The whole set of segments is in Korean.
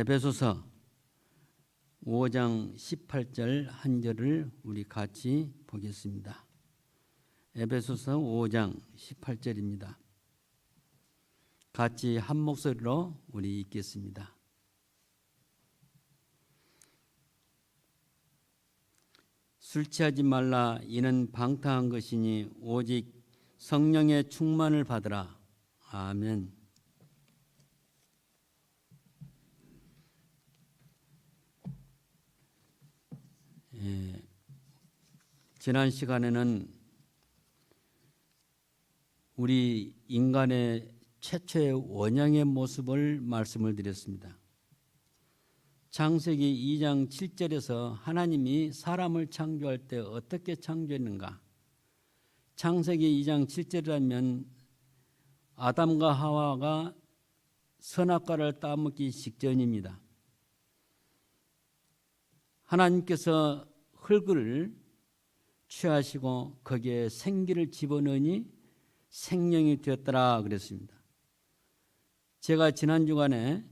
에베소서 5장 18절 한 절을 우리 같이 보겠습니다. 에베소서 5장 18절입니다. 같이 한 목소리로 우리 읽겠습니다. 술 취하지 말라 이는 방탕한 것이니 오직 성령의 충만을 받으라. 아멘. 지난 시간에는 우리 인간의 최초의 원형의 모습을 말씀을 드렸습니다. 창세기 2장 7절에서 하나님이 사람을 창조할 때 어떻게 창조했는가? 창세기 2장 7절이라면 아담과 하와가 선악과를 따먹기 직전입니다. 하나님께서 흙을 취하시고 거기에 생기를 집어넣으니 생명이 되었더라 그랬습니다. 제가 지난 주간에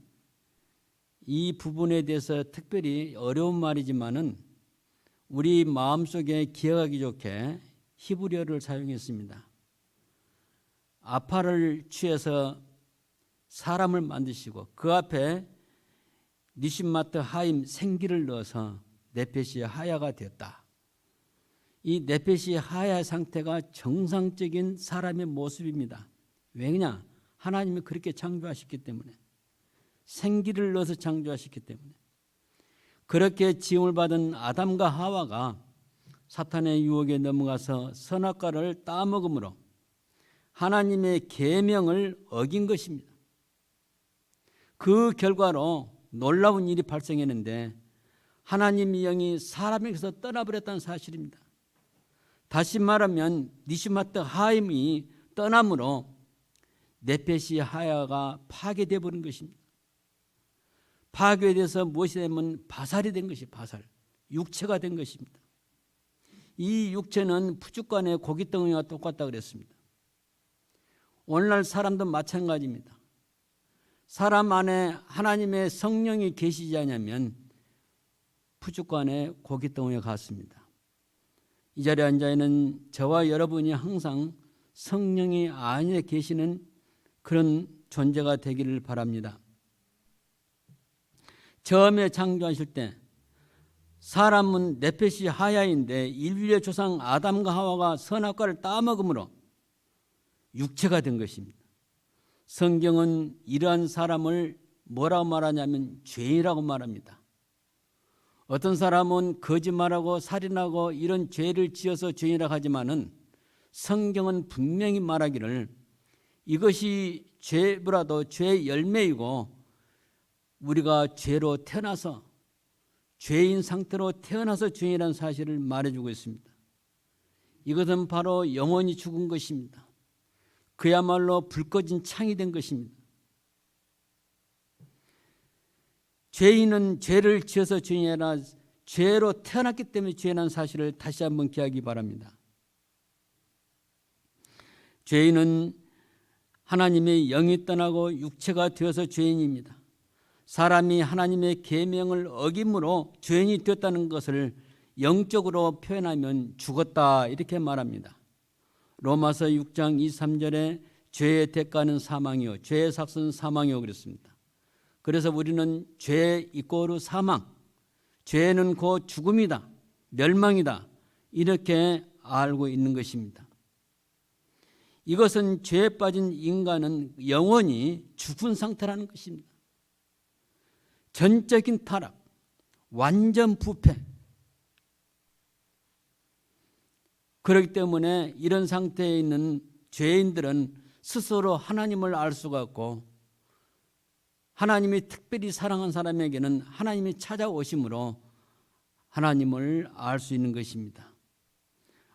이 부분에 대해서 특별히 어려운 말이지만은 우리 마음속에 기억하기 좋게 히브리어를 사용했습니다. 아파를 취해서 사람을 만드시고 그 앞에 니신마트 하임 생기를 넣어서 네페시 하야가 되었다. 이 네페시 하야 상태가 정상적인 사람의 모습입니다. 왜냐? 하나님이 그렇게 창조하셨기 때문에 생기를 넣어서 창조하셨기 때문에 그렇게 지음을 받은 아담과 하와가 사탄의 유혹에 넘어가서 선악과를 따먹음으로 하나님의 계명을 어긴 것입니다. 그 결과로 놀라운 일이 발생했는데 하나님의 영이 사람에게서 떠나버렸다는 사실입니다. 다시 말하면 니시마트 하임이 떠남으로 네페시 하야가 파괴되어 버린 것입니다. 파괴돼서 무엇이 되면 바살이 된 것이 바살, 육체가 된 것입니다. 이 육체는 푸죽간의 고깃덩이와 똑같다 그랬습니다. 오늘날 사람도 마찬가지입니다. 사람 안에 하나님의 성령이 계시지 않으면 푸죽간의 고깃덩이와 같습니다. 이 자리에 앉아 있는 저와 여러분이 항상 성령이 안에 계시는 그런 존재가 되기를 바랍니다. 처음에 창조하실 때 사람은 네페시 하야인데 인류의 조상 아담과 하와가 선악과를 따먹음으로 육체가 된 것입니다. 성경은 이러한 사람을 뭐라고 말하냐면 죄인이라고 말합니다. 어떤 사람은 거짓말하고 살인하고 이런 죄를 지어서 죄인이라고 하지만은 성경은 분명히 말하기를 이것이 죄보라도 죄 열매이고 우리가 죄로 태어나서 죄인 상태로 태어나서 죄인이라는 사실을 말해주고 있습니다. 이것은 바로 영원히 죽은 것입니다. 그야말로 불 꺼진 창이 된 것입니다. 죄인은 죄를 지어서 죄인이 아니라 죄로 태어났기 때문에 죄라는 사실을 다시 한번 기하기 바랍니다. 죄인은 하나님의 영이 떠나고 육체가 되어서 죄인입니다. 사람이 하나님의 계명을 어김으로 죄인이 되었다는 것을 영적으로 표현하면 죽었다 이렇게 말합니다. 로마서 6장 2, 3절에 죄의 대가는 사망이요 죄의 삭은 사망이요 그랬습니다. 그래서 우리는 죄 이꼬르 사망, 죄는 곧 죽음이다, 멸망이다 이렇게 알고 있는 것입니다. 이것은 죄에 빠진 인간은 영원히 죽은 상태라는 것입니다. 전적인 타락, 완전 부패. 그렇기 때문에 이런 상태에 있는 죄인들은 스스로 하나님을 알 수가 없고 하나님이 특별히 사랑한 사람에게는 하나님이 찾아오심으로 하나님을 알 수 있는 것입니다.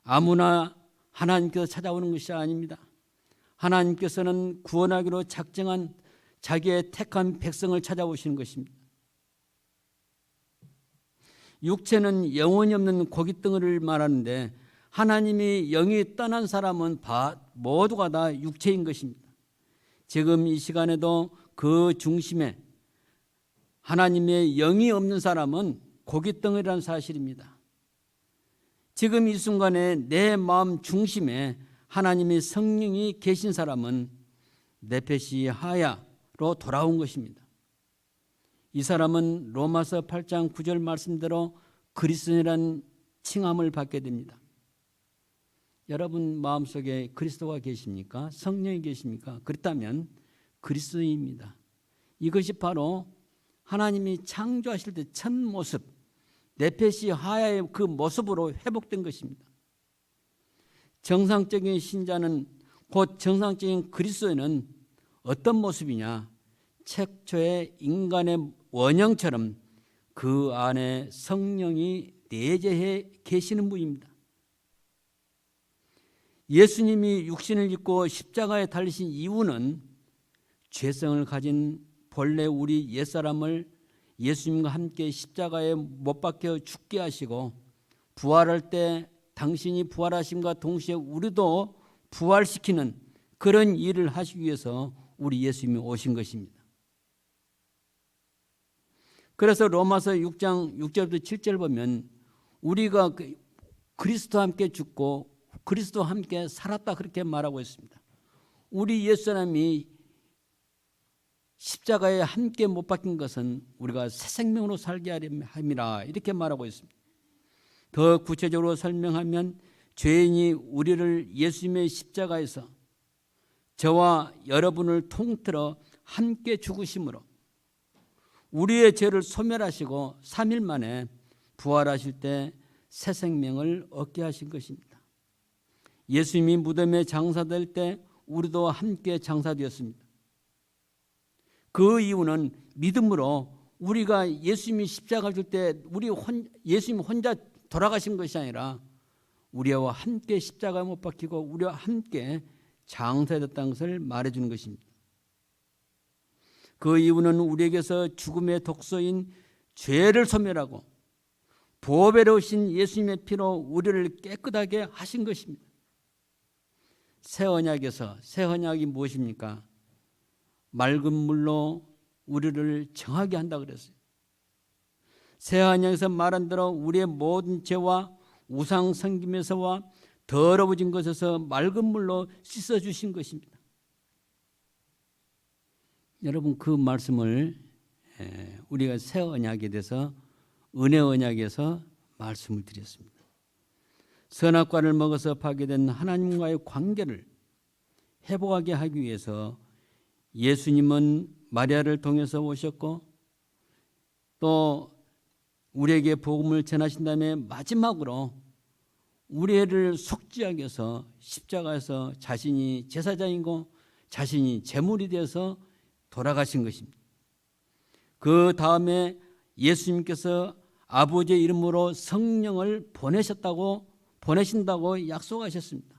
아무나 하나님께서 찾아오는 것이 아닙니다. 하나님께서는 구원하기로 작정한 자기의 택한 백성을 찾아오시는 것입니다. 육체는 영원히 없는 고깃덩어리를 말하는데 하나님이 영이 떠난 사람은 바- 모두가 다 육체인 것입니다. 지금 이 시간에도 그 중심에 하나님의 영이 없는 사람은 고깃덩어리라는 사실입니다. 지금 이 순간에 내 마음 중심에 하나님의 성령이 계신 사람은 네페시 하야로 돌아온 것입니다. 이 사람은 로마서 8장 9절 말씀대로 그리스도인이라는 칭함을 받게 됩니다. 여러분 마음속에 그리스도가 계십니까? 성령이 계십니까? 그렇다면 그리스도입니다. 이것이 바로 하나님이 창조하실 때 첫 모습, 네페시 하야의 그 모습으로 회복된 것입니다. 정상적인 신자는 곧 정상적인 그리스도인은 어떤 모습이냐? 최초의 인간의 원형처럼 그 안에 성령이 내재해 계시는 분입니다. 예수님이 육신을 입고 십자가에 달리신 이유는 죄성을 가진 본래 우리 옛사람을 예수님과 함께 십자가에 못 박혀 죽게 하시고 부활할 때 당신이 부활하심과 동시에 우리도 부활시키는 그런 일을 하시기 위해서 우리 예수님이 오신 것입니다. 그래서 로마서 6장 6절부터 7절 보면 우리가 그 그리스도와 함께 죽고 그리스도와 함께 살았다 그렇게 말하고 있습니다. 우리 옛사람이 십자가에 함께 못 박힌 것은 우리가 새 생명으로 살게 함이라 이렇게 말하고 있습니다. 더 구체적으로 설명하면 죄인이 우리를 예수님의 십자가에서 저와 여러분을 통틀어 함께 죽으심으로 우리의 죄를 소멸하시고 3일 만에 부활하실 때 새 생명을 얻게 하신 것입니다. 예수님이 무덤에 장사될 때 우리도 함께 장사되었습니다. 그 이유는 믿음으로 우리가 예수님이 십자가 줄 때 우리 혼, 예수님 혼자 돌아가신 것이 아니라 우리와 함께 십자가에 못 박히고 우리와 함께 장사됐다는 것을 말해주는 것입니다. 그 이유는 우리에게서 죽음의 독소인 죄를 소멸하고 보배로우신 예수님의 피로 우리를 깨끗하게 하신 것입니다. 새 언약에서 새 언약이 무엇입니까? 맑은 물로 우리를 정하게 한다 그랬어요. 새 언약에서 말한 대로 우리의 모든 죄와 우상 섬김에서와 더러워진 것에서 맑은 물로 씻어 주신 것입니다. 여러분 그 말씀을 우리가 새 언약에 대해서 은혜 언약에서 말씀을 드렸습니다. 선악과를 먹어서 파괴된 하나님과의 관계를 회복하게 하기 위해서 예수님은 마리아를 통해서 오셨고 또 우리에게 복음을 전하신 다음에 마지막으로 우리를 속죄하기 위해서 십자가에서 자신이 제사장이고 자신이 제물이 되어서 돌아가신 것입니다. 그 다음에 예수님께서 아버지의 이름으로 성령을 보내셨다고 보내신다고 약속하셨습니다.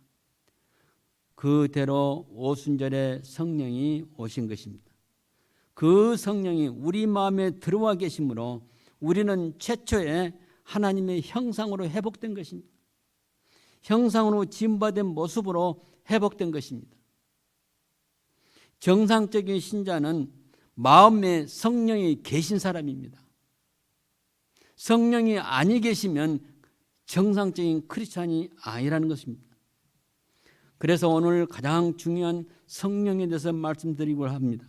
그대로 오순절에 성령이 오신 것입니다. 그 성령이 우리 마음에 들어와 계심으로 우리는 최초의 하나님의 형상으로 회복된 것입니다. 형상으로 지음받은 모습으로 회복된 것입니다. 정상적인 신자는 마음에 성령이 계신 사람입니다. 성령이 아니 계시면 정상적인 크리스찬이 아니라는 것입니다. 그래서 오늘 가장 중요한 성령에 대해서 말씀드리고 합니다.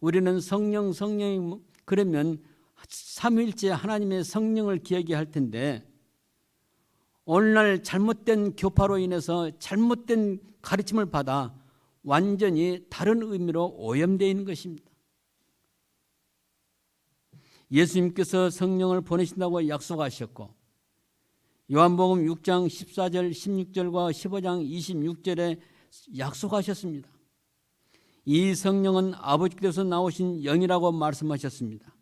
우리는 성령 성령이 그러면 삼일째 하나님의 성령을 기억해야 할 텐데 오늘날 잘못된 교파로 인해서 잘못된 가르침을 받아 완전히 다른 의미로 오염되어 있는 것입니다. 예수님께서 성령을 보내신다고 약속하셨고 요한복음 6장 14절 16절과 15장 26절에 약속하셨습니다. 이 성령은 아버지께서 나오신 영이라고 말씀하셨습니다.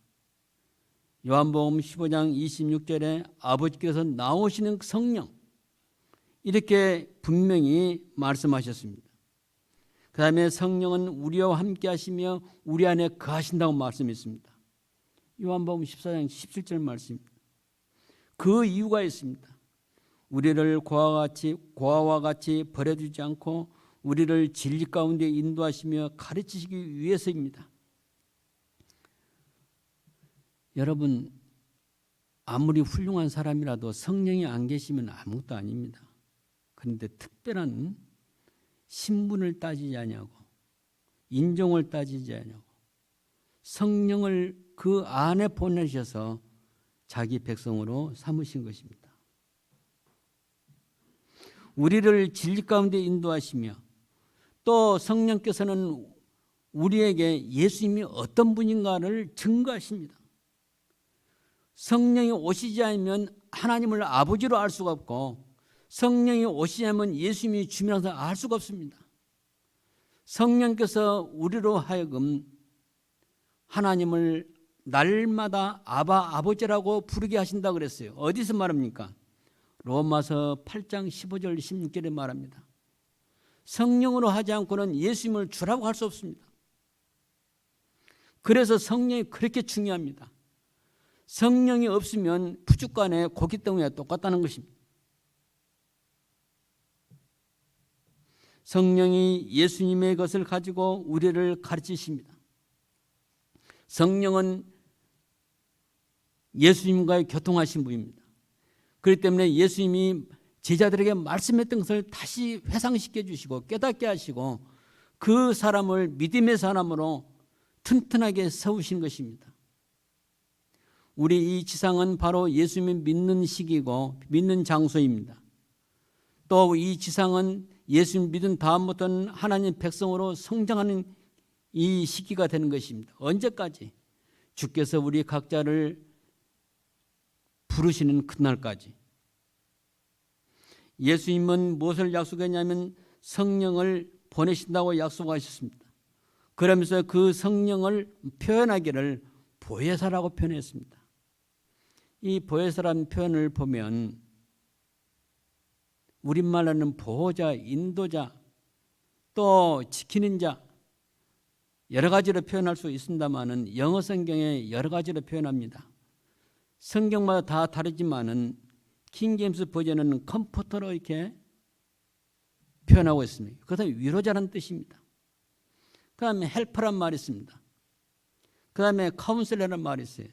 요한복음 15장 26절에 아버지께서 나오시는 성령 이렇게 분명히 말씀하셨습니다. 그 다음에 성령은 우리와 함께 하시며 우리 안에 거하신다고 말씀했습니다. 요한복음 14장 17절 말씀입니다. 그 이유가 있습니다. 우리를 고아와 같이 고아와 같이 버려두지 않고 우리를 진리 가운데 인도하시며 가르치시기 위해서입니다. 여러분 아무리 훌륭한 사람이라도 성령이 안 계시면 아무것도 아닙니다. 그런데 특별한 신분을 따지지 않냐고 인종을 따지지 않냐고 성령을 그 안에 보내셔서 자기 백성으로 삼으신 것입니다. 우리를 진리 가운데 인도하시며 또 성령께서는 우리에게 예수님이 어떤 분인가를 증거하십니다. 성령이 오시지 않으면 하나님을 아버지로 알 수가 없고 성령이 오시지 않으면 예수님이 주면서 알 수가 없습니다. 성령께서 우리로 하여금 하나님을 날마다 아바 아버지라고 부르게 하신다 그랬어요. 어디서 말합니까? 로마서 8장 15절 16절에 말합니다. 성령으로 하지 않고는 예수님을 주라고 할 수 없습니다. 그래서 성령이 그렇게 중요합니다. 성령이 없으면 푸죽간에 고깃덩이와 똑같다는 것입니다. 성령이 예수님의 것을 가지고 우리를 가르치십니다. 성령은 예수님과의 교통하신 분입니다. 그렇기 때문에 예수님이 제자들에게 말씀했던 것을 다시 회상시켜 주시고 깨닫게 하시고 그 사람을 믿음의 사람으로 튼튼하게 세우신 것입니다. 우리 이 지상은 바로 예수님을 믿는 시기고 믿는 장소입니다. 또 이 지상은 예수님 믿은 다음부터는 하나님 백성으로 성장하는 이 시기가 되는 것입니다. 언제까지? 주께서 우리 각자를 부르시는 그날까지. 예수님은 무엇을 약속했냐면 성령을 보내신다고 약속하셨습니다. 그러면서 그 성령을 표현하기를 보혜사라고 표현했습니다. 이 보혜사라는 표현을 보면 우리말로는 보호자, 인도자, 또 지키는 자 여러 가지로 표현할 수 있습니다만은 영어 성경에 여러 가지로 표현합니다. 성경마다 다 다르지만은 킹제임스 버전은 컴포터로 이렇게 표현하고 있습니다. 그것은 위로자라는 뜻입니다. 그 다음에 헬퍼란 말이 있습니다. 그 다음에 카운슬러라는 말이 있어요.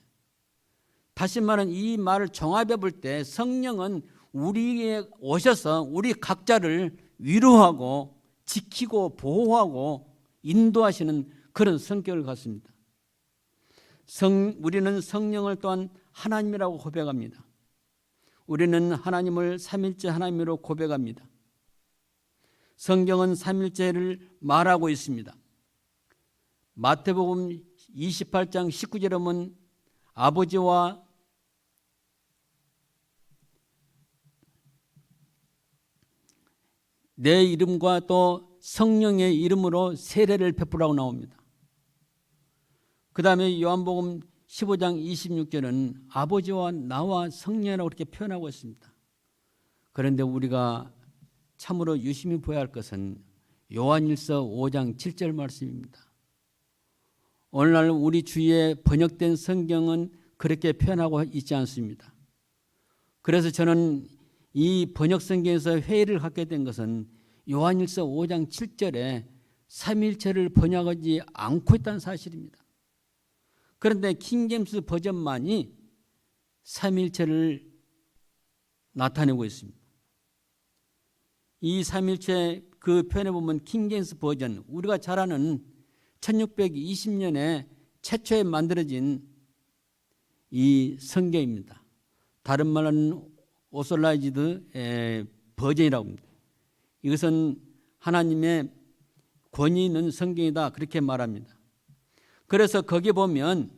다시 말하면 이 말을 종합해 볼 때 성령은 우리에 오셔서 우리 각자를 위로하고 지키고 보호하고 인도하시는 그런 성격을 갖습니다. 성, 우리는 성령을 또한 하나님이라고 고백합니다. 우리는 하나님을 삼일째 하나님으로 고백합니다. 성경은 삼일째를 말하고 있습니다. 마태복음 28장 19절에 보면 아버지와 내 이름과 또 성령의 이름으로 세례를 베푸라고 나옵니다. 그 다음에 요한복음 15장 26절은 아버지와 나와 성령이라고 그렇게 표현하고 있습니다. 그런데 우리가 참으로 유심히 보아야 할 것은 요한일서 5장 7절 말씀입니다. 오늘날 우리 주위에 번역된 성경은 그렇게 표현하고 있지 않습니다. 그래서 저는 이 번역 성경에서 회의를 갖게 된 것은 요한일서 5장 7절에 삼일체를 번역하지 않고 있다는 사실입니다. 그런데 킹제임스 버전만이 삼일체를 나타내고 있습니다. 이 삼일체 그 표현에 보면 킹제임스 버전 우리가 잘 아는 1620년에 최초에 만들어진 이 성경입니다. 다른 말로는 오솔라이즈드 버전이라고 합니다. 이것은 하나님의 권위 있는 성경이다 그렇게 말합니다. 그래서 거기 보면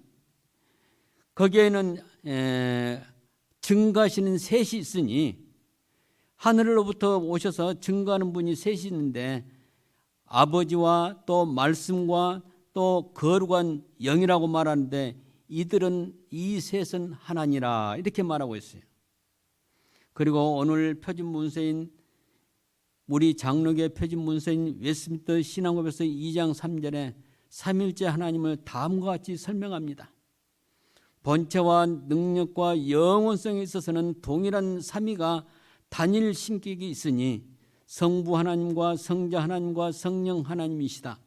거기에는 증가하시는 셋이 있으니 하늘로부터 오셔서 증거하는 분이 셋이 있는데 아버지와 또 말씀과 또 거룩한 영이라고 말하는데 이들은 이 셋은 하나니라 이렇게 말하고 있어요. 그리고 오늘 표준 문서인 우리 장로교 표준 문서인 웨스민터 신앙법에서 2장 3절에 삼일째 하나님을 다음과 같이 설명합니다. 본체와 능력과 영원성에 있어서는 동일한 삼위가 단일 신격이 있으니 성부 하나님과 성자 하나님과 성령 하나님이시다.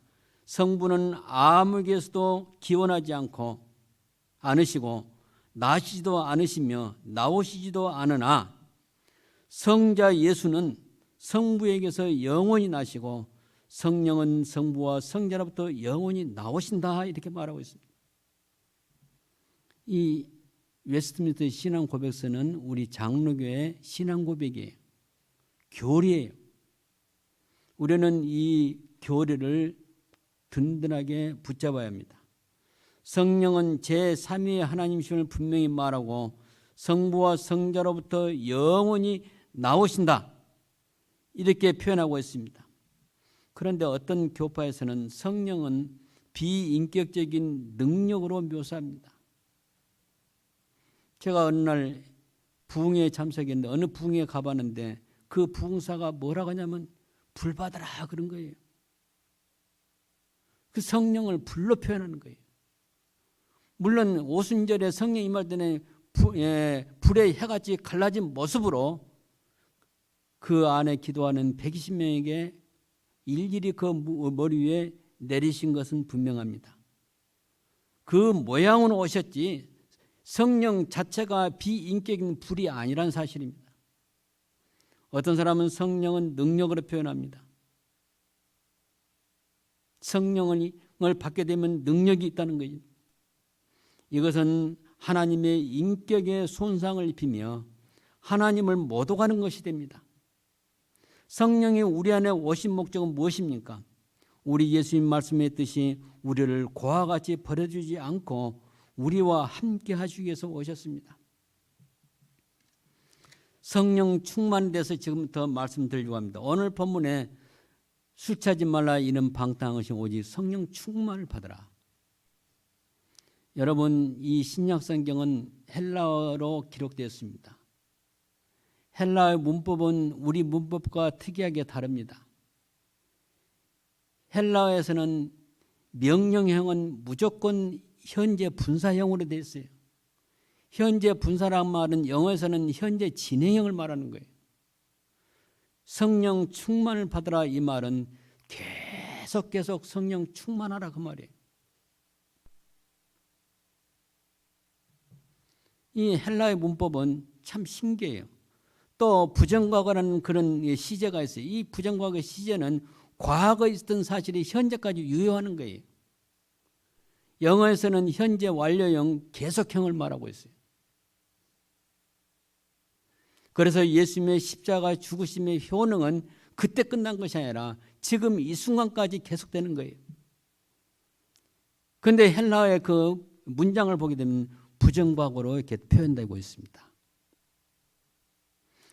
성부는 아무에게서도 기원하지 않고 않으시고 나시지도 않으시며 나오시지도 않으나 성자 예수는 성부에게서 영원히 나시고 성령은 성부와 성자로부터 영원히 나오신다 이렇게 말하고 있습니다. 이 웨스트민스터 신앙 고백서는 우리 장로교의 신앙 고백이에요. 교리예요. 우리는 이 교리를 든든하게 붙잡아야 합니다. 성령은 제3위의 하나님이심을 분명히 말하고 성부와 성자로부터 영원히 나오신다. 이렇게 표현하고 있습니다. 그런데 어떤 교파에서는 성령은 비인격적인 능력으로 묘사합니다. 제가 어느 날 부흥에 참석했는데 어느 부흥에 가봤는데 그 부흥사가 뭐라고 하냐면 불 받아라 그런 거예요. 그 성령을 불로 표현하는 거예요. 물론 오순절에 성령 임할 때는 부, 예, 불의 해같이 갈라진 모습으로 그 안에 기도하는 120명에게 일일이 그 머리 위에 내리신 것은 분명합니다. 그 모양으로 오셨지 성령 자체가 비인격인 불이 아니란 사실입니다. 어떤 사람은 성령은 능력으로 표현합니다. 성령을 받게 되면 능력이 있다는 거죠. 이것은 하나님의 인격에 손상을 입히며 하나님을 못 오가는 것이 됩니다. 성령이 우리 안에 오신 목적은 무엇입니까? 우리 예수님 말씀했듯이 우리를 고와 같이 버려주지 않고 우리와 함께 하시기 위해서 오셨습니다. 성령 충만에 대해서 지금부터 말씀드리려고 합니다. 오늘 본문에 술 차지 말라 이는 방탕한 것이 오직 성령 충만을 받으라. 여러분 이 신약 성경은 헬라어로 기록되었습니다. 헬라의 문법은 우리 문법과 특이하게 다릅니다. 헬라어에서는 명령형은 무조건 현재 분사형으로 되어 있어요. 현재 분사란 말은 영어에서는 현재 진행형을 말하는 거예요. 성령 충만을 받으라 이 말은 계속 계속 성령 충만하라 그 말이에요. 이 헬라의 문법은 참 신기해요. 또 부정과거라는 그런 시제가 있어요. 이 부정과거 시제는 과거에 있었던 사실이 현재까지 유효하는 거예요. 영어에서는 현재 완료형 계속형을 말하고 있어요. 그래서 예수님의 십자가 죽으심의 효능은 그때 끝난 것이 아니라 지금 이 순간까지 계속되는 거예요. 그런데 헬라의 그 문장을 보게 되면 부정과거로 이렇게 표현되고 있습니다.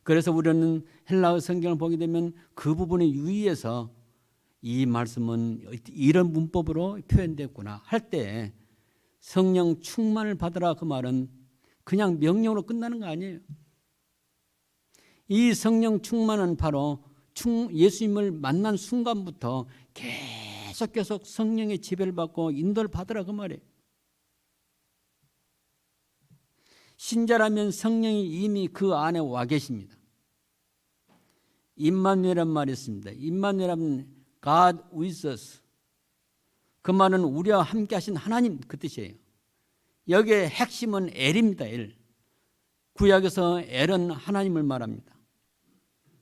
그래서 우리는 헬라어 성경을 보게 되면 그 부분에 유의해서 이 말씀은 이런 문법으로 표현됐구나 할 때 성령 충만을 받으라 그 말은 그냥 명령으로 끝나는 거 아니에요. 이 성령 충만은 바로 예수님을 만난 순간부터 계속 계속 성령의 지배를 받고 인도를 받으라 그 말이에요. 신자라면 성령이 이미 그 안에 와 계십니다. 임마누엘란 말이 있습니다. 임마누엘은 God with us. 그 말은 우리와 함께 하신 하나님 그 뜻이에요. 여기에 핵심은 엘입니다. 엘. 구약에서 엘은 하나님을 말합니다.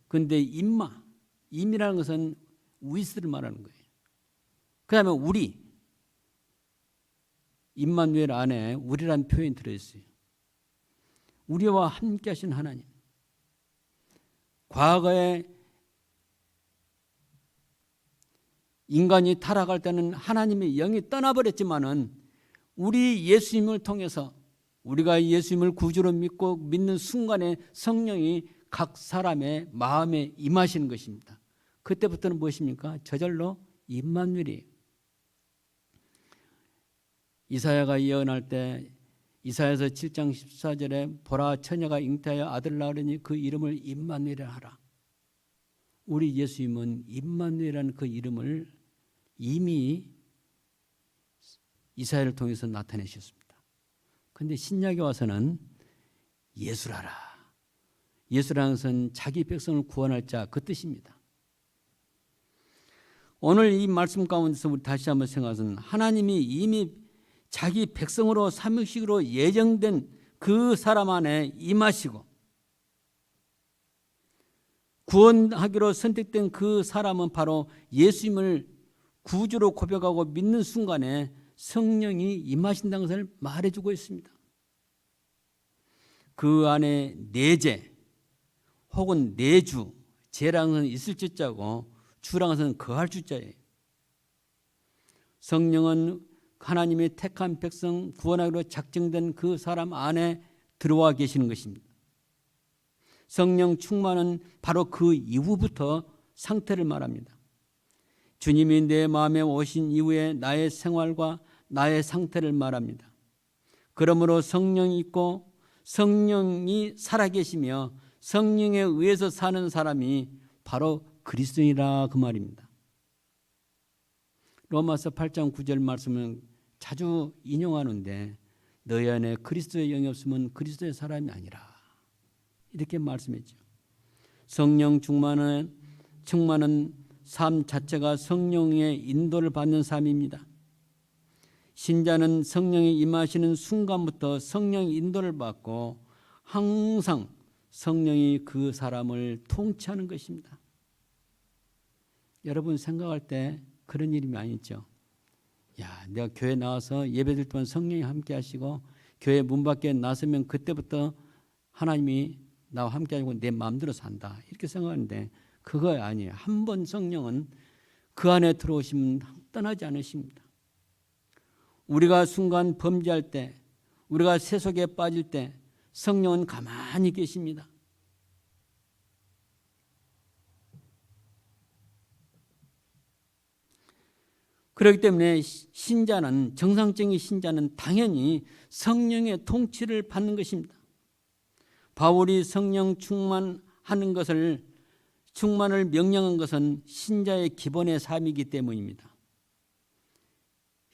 그런데 임마, 임이라는 것은 위스를 말하는 거예요. 그 다음에 우리, 임마누엘 안에 우리란 표현이 들어있어요. 우리와 함께 하신 하나님. 과거에 인간이 타락할 때는 하나님의 영이 떠나버렸지만은 우리 예수님을 통해서 우리가 예수님을 구주로 믿고 믿는 순간에 성령이 각 사람의 마음에 임하시는 것입니다. 그때부터는 무엇입니까? 저절로 임만율이에요. 이사야가 예언할 때 이사야서 7장 14절에 보라 처녀가 잉태하여 아들 낳으려니 그 이름을 임만누이라 하라. 우리 예수님은 임만누이라는 그 이름을 이미 이사야를 통해서 나타내셨습니다. 근데 신약에 와서는 예수라라. 예수라는 것은 자기 백성을 구원할 자 그 뜻입니다. 오늘 이 말씀 가운데서 우리 다시 한번 생각하면 하나님이 이미 자기 백성으로 삼육식으로 예정된 그 사람 안에 임하시고 구원하기로 선택된 그 사람은 바로 예수님을 구주로 고백하고 믿는 순간에 성령이 임하신다는 것을 말해주고 있습니다. 그 안에 내재 혹은 내주 재랑은 있을 주자고 주랑은 거할 주자예요. 성령은 하나님의 택한 백성 구원하기로 작정된 그 사람 안에 들어와 계시는 것입니다. 성령 충만은 바로 그 이후부터 상태를 말합니다. 주님이 내 마음에 오신 이후에 나의 생활과 나의 상태를 말합니다. 그러므로 성령이 있고 성령이 살아계시며 성령에 의해서 사는 사람이 바로 그리스도이라 그 말입니다. 로마서 8장 9절 말씀은 자주 인용하는데 너희 안에 그리스도의 영이 없으면 그리스도의 사람이 아니라 이렇게 말씀했죠. 성령 충만은 충만은 삶 자체가 성령의 인도를 받는 삶입니다. 신자는 성령이 임하시는 순간부터 성령 인도를 받고 항상 성령이 그 사람을 통치하는 것입니다. 여러분 생각할 때 그런 일이 많이 있죠. 야, 내가 교회 나와서 예배들 동안 성령이 함께 하시고 교회 문 밖에 나서면 그때부터 하나님이 나와 함께 하고 내 마음대로 산다. 이렇게 생각하는데 그거 아니에요. 한 번 성령은 그 안에 들어오시면 떠나지 않으십니다. 우리가 순간 범죄할 때, 우리가 세속에 빠질 때 성령은 가만히 계십니다. 그렇기 때문에 신자는 정상적인 신자는 당연히 성령의 통치를 받는 것입니다. 바울이 성령 충만하는 것을 충만을 명령한 것은 신자의 기본의 삶이기 때문입니다.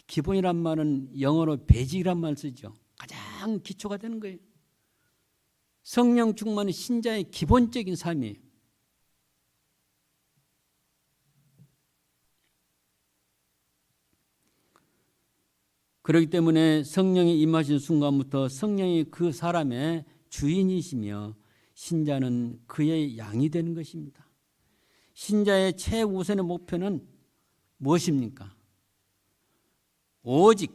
기본이란 말은 영어로 베직이란 말 쓰죠. 가장 기초가 되는 거예요. 성령 충만은 신자의 기본적인 삶이에요. 그렇기 때문에 성령이 임하신 순간부터 성령이 그 사람의 주인이시며 신자는 그의 양이 되는 것입니다. 신자의 최우선의 목표는 무엇입니까? 오직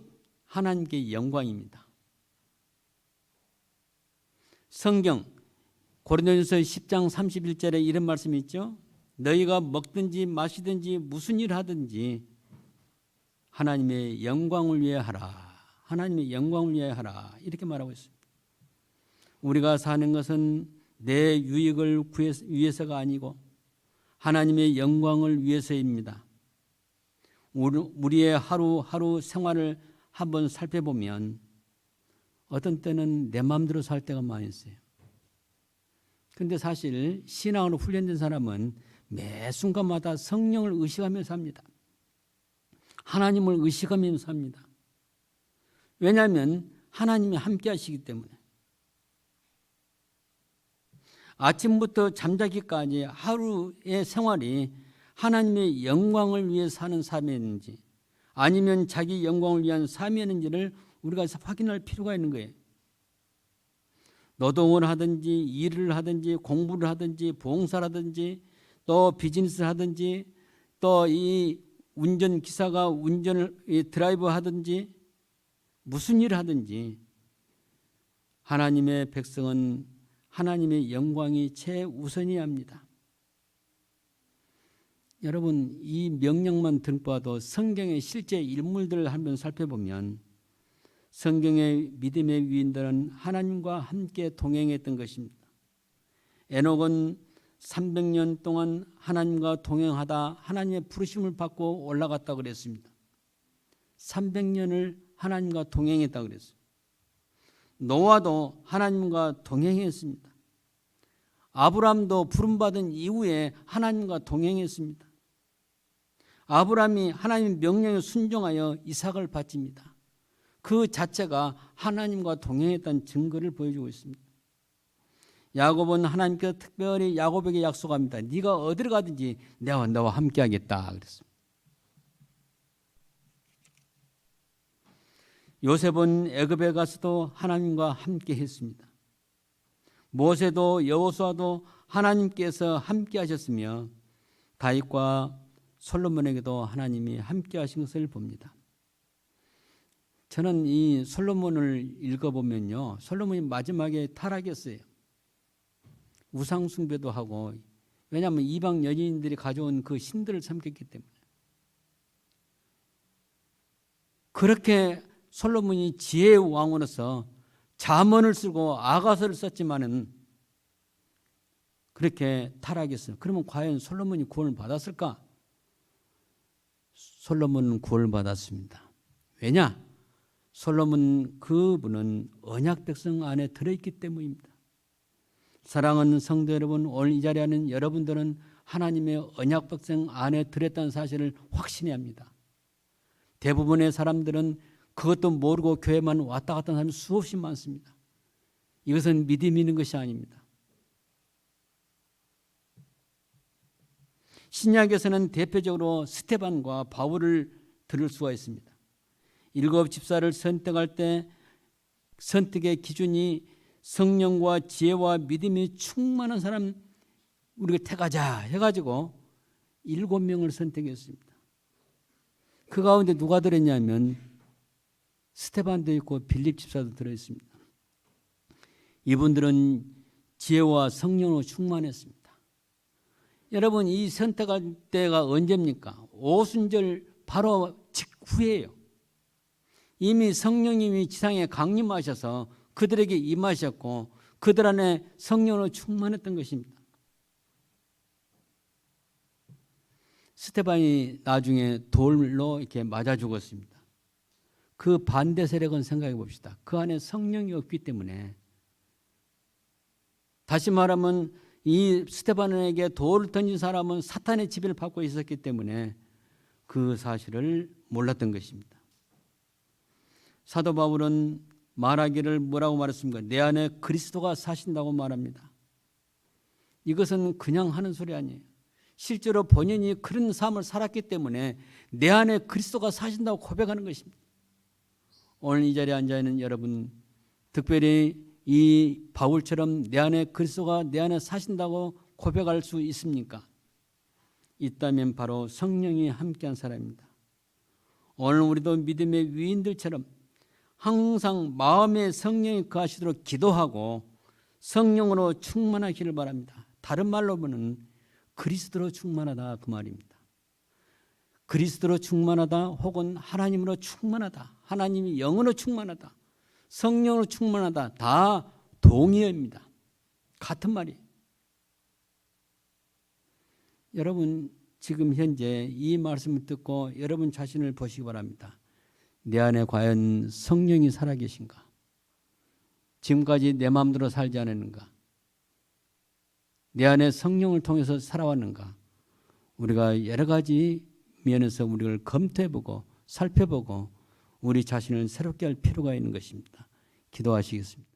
하나님께 영광입니다. 성경 고린도전서 10장 31절에 이런 말씀이 있죠. 너희가 먹든지 마시든지 무슨 일 하든지 하나님의 영광을 위해 하라. 하나님의 영광을 위해 하라. 이렇게 말하고 있습니다. 우리가 사는 것은 내 유익을 위해서가 아니고 하나님의 영광을 위해서입니다. 우리의 하루하루 생활을 한번 살펴보면 어떤 때는 내 마음대로 살 때가 많이 있어요. 근데 사실 신앙으로 훈련된 사람은 매 순간마다 성령을 의식하며 삽니다. 하나님을 의식하며 삽니다. 왜냐하면 하나님이 함께 하시기 때문에. 아침부터 잠자기까지 하루의 생활이 하나님의 영광을 위해 사는 삶이었는지 아니면 자기 영광을 위한 삶이었는지를 우리가 확인할 필요가 있는 거예요. 노동을 하든지 일을 하든지 공부를 하든지 봉사를 하든지 또 비즈니스를 하든지 또 이 운전 기사가 운전을 드라이브 하든지 무슨 일을 하든지 하나님의 백성은 하나님의 영광이 최우선이야 합니다. 여러분 이 명령만 등봐도 성경의 실제 인물들을 한번 살펴보면 성경의 믿음의 위인들은 하나님과 함께 동행했던 것입니다. 에녹은 300년 동안 하나님과 동행하다 하나님의 부르심을 받고 올라갔다 그랬습니다. 300년을 하나님과 동행했다 그랬어요. 노아도 하나님과 동행했습니다. 아브람도 부름받은 이후에 하나님과 동행했습니다. 아브람이 하나님 명령에 순종하여 이삭을 바칩니다. 그 자체가 하나님과 동행했다는 증거를 보여주고 있습니다. 야곱은 하나님께서 특별히 야곱에게 약속합니다. 네가 어디를 가든지 내가 너와 함께하겠다 그랬습니다. 요셉은 애굽에 가서도 하나님과 함께 했습니다. 모세도 여호수아도 하나님께서 함께 하셨으며 다윗과 솔로몬에게도 하나님이 함께 하신 것을 봅니다. 저는 이 솔로몬을 읽어보면요. 솔로몬이 마지막에 타락했어요. 우상 숭배도 하고 왜냐하면 이방 연인들이 가져온 그 신들을 섬겼기 때문에 그렇게 솔로몬이 지혜의 왕으로서 자문을 쓰고 아가서를 썼지만은 그렇게 타락했어요. 그러면 과연 솔로몬이 구원을 받았을까? 솔로몬은 구원을 받았습니다. 왜냐? 솔로몬 그분은 언약 백성 안에 들어있기 때문입니다. 사랑하는 성도 여러분, 오늘 이 자리에 있는 여러분들은 하나님의 언약 백성 안에 들었다는 사실을 확신해야 합니다. 대부분의 사람들은 그것도 모르고 교회만 왔다 갔다 하는 사람이 수없이 많습니다. 이것은 믿음이 있는 것이 아닙니다. 신약에서는 대표적으로 스테반과 바울을 들을 수가 있습니다. 일곱 집사를 선택할 때 선택의 기준이 성령과 지혜와 믿음이 충만한 사람 우리가 택하자 해가지고 일곱 명을 선택했습니다. 그 가운데 누가 들었냐면 스테반도 있고 빌립 집사도 들어있습니다. 이분들은 지혜와 성령으로 충만했습니다. 여러분 이 선택할 때가 언제입니까? 오순절 바로 직후예요. 이미 성령님이 지상에 강림하셔서 그들에게 임하셨고 그들 안에 성령으로 충만했던 것입니다. 스테반이 나중에 돌로 이렇게 맞아 죽었습니다. 그 반대 세력은 생각해 봅시다. 그 안에 성령이 없기 때문에 다시 말하면 이 스테반에게 돌을 던진 사람은 사탄의 지배를 받고 있었기 때문에 그 사실을 몰랐던 것입니다. 사도 바울은 말하기를 뭐라고 말했습니까? 내 안에 그리스도가 사신다고 말합니다. 이것은 그냥 하는 소리 아니에요. 실제로 본인이 그런 삶을 살았기 때문에 내 안에 그리스도가 사신다고 고백하는 것입니다. 오늘 이 자리에 앉아 있는 여러분, 특별히 이 바울처럼 내 안에 그리스도가 내 안에 사신다고 고백할 수 있습니까? 있다면 바로 성령이 함께한 사람입니다. 오늘 우리도 믿음의 위인들처럼 항상 마음의 성령이 거하시도록 기도하고 성령으로 충만하기를 바랍니다. 다른 말로 보면 그리스도로 충만하다 그 말입니다. 그리스도로 충만하다 혹은 하나님으로 충만하다. 하나님이 영으로 충만하다. 성령으로 충만하다. 다 동의어입니다. 같은 말이에요. 여러분 지금 현재 이 말씀을 듣고 여러분 자신을 보시기 바랍니다. 내 안에 과연 성령이 살아계신가? 지금까지 내 마음대로 살지 않았는가? 내 안에 성령을 통해서 살아왔는가? 우리가 여러 가지 면에서 우리를 검토해보고 살펴보고 우리 자신을 새롭게 할 필요가 있는 것입니다. 기도하시겠습니다.